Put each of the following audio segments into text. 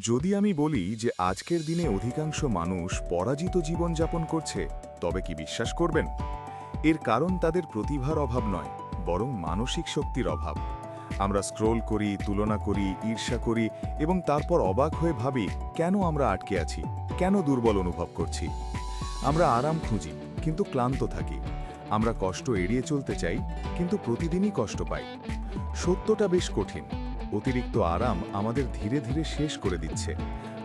যদি আমি বলি যে আজকের দিনে অধিকাংশ মানুষ পরাজিত জীবনযাপন করছে, তবে কি বিশ্বাস করবেন? এর কারণ তাদের প্রতিভার অভাব নয়, বরং মানসিক শক্তির অভাব। আমরা স্ক্রোল করি, তুলনা করি, ঈর্ষা করি এবং তারপর অবাক হয়ে ভাবি, কেন আমরা আটকে আছি? কেন দুর্বল অনুভব করছি? আমরা আরাম খুঁজি, কিন্তু ক্লান্ত থাকি। আমরা কষ্ট এড়িয়ে চলতে চাই, কিন্তু প্রতিদিনই কষ্ট পাই। সত্যটা বেশ কঠিন। অতিরিক্ত আরাম আমাদের ধীরে ধীরে শেষ করে দিচ্ছে।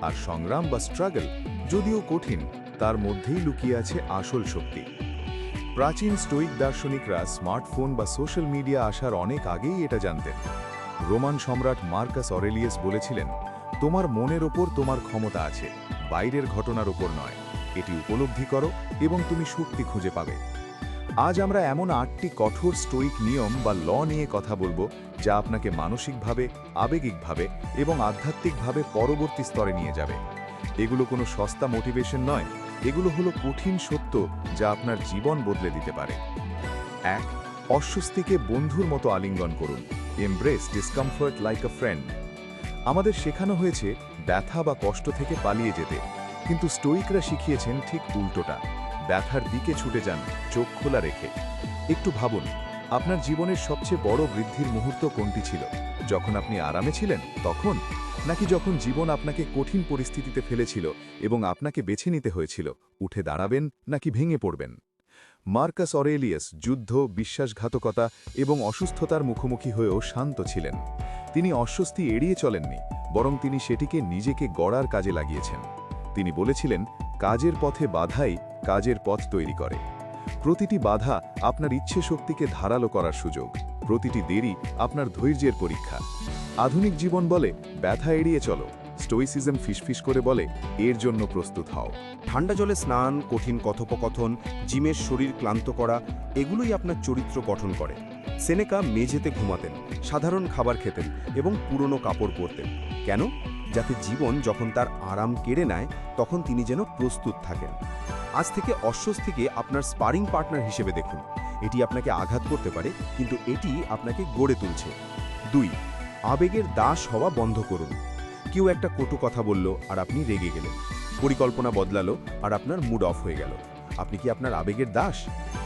আর সংগ্রাম বা স্ট্রাগল যদিও কঠিন, তার মধ্যেই লুকিয়ে আছে আসল শক্তি। প্রাচীন স্টোইক দার্শনিকরা স্মার্টফোন বা সোশ্যাল মিডিয়া আসার অনেক আগেই এটা জানতেন। রোমান সম্রাট মার্কাস অরেলিয়াস বলেছিলেন, তোমার মনের ওপর তোমার ক্ষমতা আছে, বাইরের ঘটনার ওপর নয়। এটি উপলব্ধি করো এবং তুমি শক্তি খুঁজে পাবে। আজ আমরা এমন আটটি কঠোর স্টোইক নিয়ম বা ল নিয়ে কথা বলব যা আপনাকে মানসিকভাবে, আবেগিকভাবে এবং আধ্যাত্মিকভাবে পরবর্তী স্তরে নিয়ে যাবে। এগুলো কোনো সস্তা মোটিভেশন নয়, এগুলো হলো কঠিন সত্য যা আপনার জীবন বদলে দিতে পারে। এক, অস্বস্তিকে বন্ধুর মতো আলিঙ্গন করুন embrace discomfort like a friend আমাদের শেখানো হয়েছে ব্যথা বা কষ্ট থেকে পালিয়ে যেতে, কিন্তু স্টোইকরা শিখিয়েছেন ঠিক উল্টোটা। ব্যথার দিকে ছুটে যান, চোখ খোলা রেখে। একটু ভাবুন, আপনার জীবনের সবচেয়ে বড় বৃদ্ধির মুহূর্ত কোনটি ছিল? যখন আপনি আরামে ছিলেন, তখন? নাকি যখন জীবন আপনাকে কঠিন পরিস্থিতিতে ফেলেছিল এবং আপনাকে বেছে নিতে হয়েছিল, উঠে দাঁড়াবেন নাকি ভেঙে পড়বেন? মার্কাস অরেলিয়াস যুদ্ধ, বিশ্বাসঘাতকতা এবং অসুস্থতার মুখোমুখি হয়েও শান্ত ছিলেন। তিনি অস্বস্তি এড়িয়ে চলেননি, বরং তিনি সেটিকে নিজেকে গড়ার কাজে লাগিয়েছেন। তিনি বলেছিলেন কাজের পথে বাধাই কাজের পথ তৈরি করে। প্রতিটি বাধা আপনার ইচ্ছে শক্তিকে ধারালো করার সুযোগ। প্রতিটি দেরি আপনার ধৈর্যের পরীক্ষা। আধুনিক জীবন বলে, ব্যথা এড়িয়ে চলো। স্টোইসিজম ফিসফিস করে বলে, এর জন্য প্রস্তুত হও। ঠান্ডা জলে স্নান, কঠিন কথোপকথন, জিমের শরীর ক্লান্ত করা, এগুলোই আপনার চরিত্র গঠন করে। সেনেকা মেঝেতে ঘুমাতেন, সাধারণ খাবার খেতেন এবং পুরনো কাপড় পরতেন। কেন? যাতে জীবন যখন তার আরাম কেড়ে নেয়, তখন তিনি যেন প্রস্তুত থাকেন। আজ থেকে অস্বস্তিকে আপনার স্পারিং পার্টনার হিসেবে দেখুন। এটি আপনাকে আঘাত করতে পারে, কিন্তু এটি আপনাকে গড়ে তুলছে। দুই, আবেগের দাস হওয়া বন্ধ করুন। কেউ একটা কটু কথা বলল আর আপনি রেগে গেলেন। পরিকল্পনা বদলালো আর আপনার মুড অফ হয়ে গেল। আপনি কি আপনার আবেগের দাস?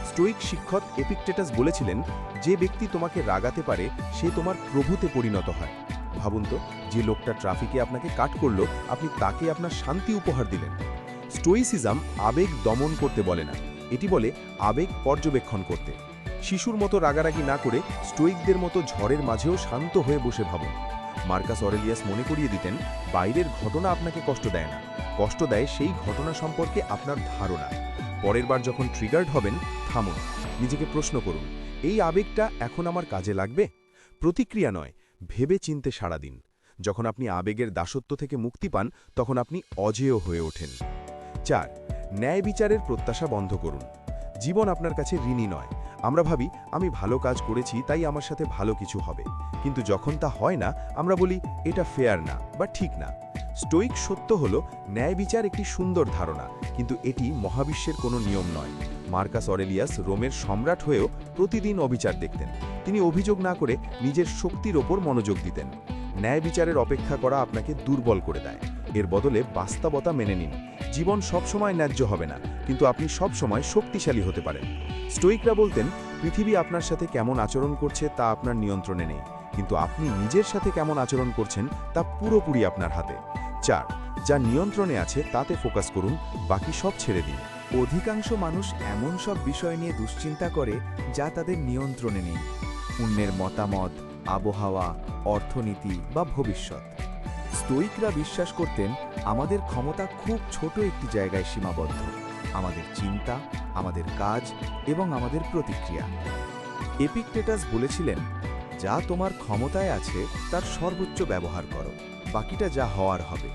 স্টোইক শিক্ষক এপিকটেটাস বলেছিলেন, যে ব্যক্তি তোমাকে রাগাতে পারে, সে তোমার প্রভুতে পরিণত হয়। ভাবুন তো, যে লোকটা ট্রাফিকে আপনাকে কাট করল, আপনি তাকে আপনার শান্তি উপহার দিলেন। স্টোইসিজম আবেগ দমন করতে বলে না। এটি বলে আবেগ পর্যবেক্ষণ করতে। শিশুর মতো রাগারাগি না করে স্টোইকদের মতো ঝড়ের মাঝেও শান্ত হয়ে বসে ভাবুন। মার্কাস অরেলিয়াস মনে করিয়ে দিতেন, বাইরের ঘটনা আপনাকে কষ্ট দেয় না। কষ্ট দেয় সেই ঘটনা সম্পর্কে আপনার ধারণা। পরের বার যখন ট্রিগার্ড হবেন, থামুন, নিজেকে প্রশ্ন করুন, এই আবেগটা এখন আমার কাজে লাগবে? প্রতিক্রিয়া নয় ভেবে চিনতে সারা দিন। যখন আপনি আবেগের দাসত্ব থেকে মুক্তি পান, তখন আপনি অজেয় হয়ে ওঠেন। চার, ন্যায় বিচারের প্রত্যাশা বন্ধ করুন। জীবন আপনার কাছে ঋণী নয়। আমরা ভাবি, আমি ভালো কাজ করেছি, তাই আমার সাথে ভালো কিছু হবে। কিন্তু যখন তা হয় না, আমরা বলি, এটা ফেয়ার না বা ঠিক না। স্টোইক সত্য হল, ন্যায় বিচার একটি সুন্দর ধারণা, কিন্তু এটি মহাবিশ্বের কোনো নিয়ম নয়। মার্কাস অরেলিয়াস রোমের সম্রাট হয়েও প্রতিদিন অবিচার দেখতেন। তিনি অভিযোগ না করে নিজের শক্তির ওপর মনোযোগ দিতেন। ন্যায় বিচারের অপেক্ষা করা আপনাকে দুর্বল করে দেয়। এর বদলে বাস্তবতা মেনে নিন। জীবন সবসময় ন্যায্য হবে না, কিন্তু আপনি সব সময় শক্তিশালী হতে পারেন। স্টোইকরা বলতেন, পৃথিবী আপনার সাথে কেমন আচরণ করছে তা আপনার নিয়ন্ত্রণে নেই, কিন্তু আপনি নিজের সাথে কেমন আচরণ করছেন তা পুরোপুরি আপনার হাতে। চার, যা নিয়ন্ত্রণে আছে তাতে ফোকাস করুন, বাকি সব ছেড়ে দিন। অধিকাংশ মানুষ এমন সব বিষয় নিয়ে দুশ্চিন্তা করে যা তাদের নিয়ন্ত্রণে নেই। অন্যের মতামত, আবহাওয়া, অর্থনীতি বা ভবিষ্যৎ। স্টোইকরা বিশ্বাস করতেন, আমাদের ক্ষমতা খুব ছোট একটি জায়গায় সীমাবদ্ধ। আমাদের চিন্তা, আমাদের কাজ এবং আমাদের প্রতিক্রিয়া। এপিকটেটাস বলেছিলেন, যা তোমার ক্ষমতায় আছে, তার সর্বোচ্চ ব্যবহার করো। বাকিটা যা হওয়ার হবে।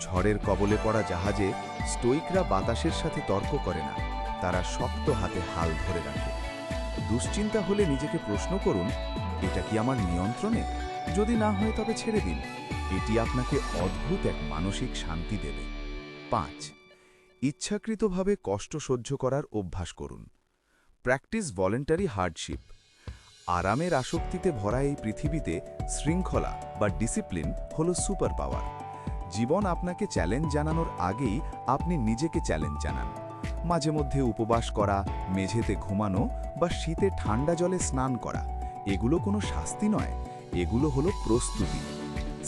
ঝড়ের কবলে পড়া জাহাজে স্টোইকরা বাতাসের সাথে তর্ক করে না, তারা শক্ত হাতে হাল ধরে রাখে। দুশ্চিন্তা হলে নিজেকে প্রশ্ন করুন, এটা কি আমার নিয়ন্ত্রণে? যদি না হয় তবে ছেড়ে দিন। এটি আপনাকে অদ্ভুত এক মানসিক শান্তি দেবে। পাঁচ, ইচ্ছাকৃতভাবে কষ্ট সহ্য করার অভ্যাস করুন। Practice voluntary hardship. আরামের আসক্তিতে ভরা এই পৃথিবীতে শৃঙ্খলা বা ডিসিপ্লিন হল সুপার পাওয়ার জীবন আপনাকে চ্যালেঞ্জ জানানোর আগেই আপনি নিজেকে চ্যালেঞ্জ জানান। মাঝে মধ্যে উপবাস করা, মেঝেতে ঘুমানো বা শীতে ঠান্ডা জলে স্নান করা, এগুলো কোনো শাস্তি নয়, এগুলো হলো প্রস্তুতি।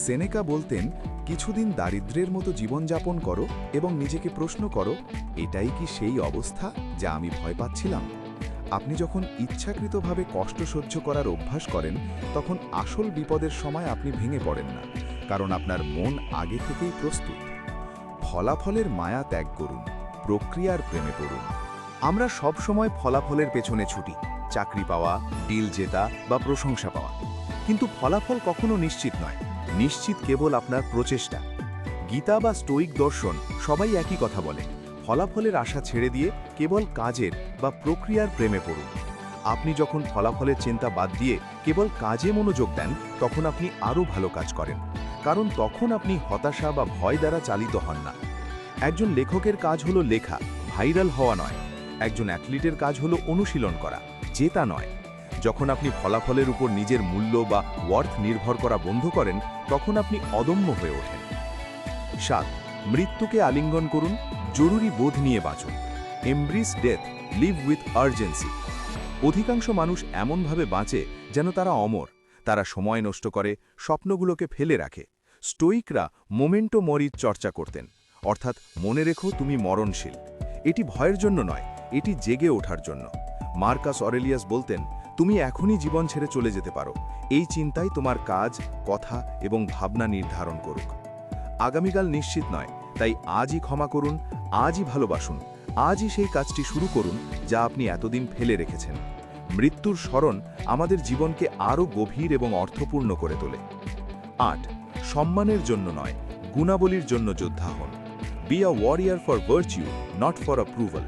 সেনেকা বলতেন, কিছুদিন দারিদ্র্যের মতো জীবনযাপন করো এবং নিজেকে প্রশ্ন করো, এটাই কি সেই অবস্থা যা আমি ভয় পাচ্ছিলাম? আপনি যখন ইচ্ছাকৃতভাবে কষ্ট সহ্য করার অভ্যাস করেন, তখন আসল বিপদের সময় আপনি ভেঙে পড়েন না, কারণ আপনার মন আগে থেকেই প্রস্তুত। ফলাফলের মায়া ত্যাগ করুন, প্রক্রিয়ার প্রেমে পড়ুন। আমরা সব সময় ফলাফলের পেছনে ছুটি, চাকরি পাওয়া, ডিল জেতা বা প্রশংসা পাওয়া। কিন্তু ফলাফল কখনো নিশ্চিত নয়, নিশ্চিত কেবল আপনার প্রচেষ্টা। গীতা বা স্টোইক দর্শন সবাই একই কথা বলে। ফলাফলের আশা ছেড়ে দিয়ে কেবল কাজের বা প্রক্রিয়ার প্রেমে পড়ুন। আপনি যখন ফলাফলের চিন্তা বাদ দিয়ে কেবল কাজে মনোযোগ দেন, তখন আপনি আরও ভালো কাজ করেন। কারণ তখন আপনি হতাশা বা ভয় দ্বারা চালিত হন না। একজন লেখকের কাজ হলো লেখা, ভাইরাল হওয়া নয়। একজন অ্যাথলিটের কাজ হলো অনুশীলন করা, জেতা নয়। যখন আপনি ফলাফলের উপর নিজের মূল্য বা ওয়ার্থ নির্ভর করা বন্ধ করেন, তখন আপনি অদম্য হয়ে ওঠেন। সাত, মৃত্যুকে আলিঙ্গন করুন। জরুরি বোধ নিয়ে বাঁচুন। Embrace death live with urgency অধিকাংশ মানুষ এমনভাবে বাঁচে যেন তারা অমর, তারা সময় নষ্ট করে, স্বপ্নগুলোকে ফেলে রাখে। স্টোইকরা মোমেন্টো মরির চর্চা করতেন। অর্থাৎ মনে রেখো তুমি মরণশীল। এটি ভয়ের জন্য নয়, এটি জেগে ওঠার জন্য। মার্কাস অরেলিয়াস বলতেন, তুমি এখনই জীবন ছেড়ে চলে যেতে পারো। এই চিন্তাই তোমার কাজ, কথা এবং ভাবনা নির্ধারণ করুক। আগামীকাল নিশ্চিত নয়, তাই আজই ক্ষমা করুন আজই ভালোবাসুন, আজই সেই কাজটি শুরু করুন যা আপনি এতদিন ফেলে রেখেছেন। মৃত্যুর স্মরণ আমাদের জীবনকে আরও গভীর এবং অর্থপূর্ণ করে তোলে। আট, সম্মানের জন্য নয়, গুণাবলীর জন্য যোদ্ধা হন। Be a warrior for virtue not for approval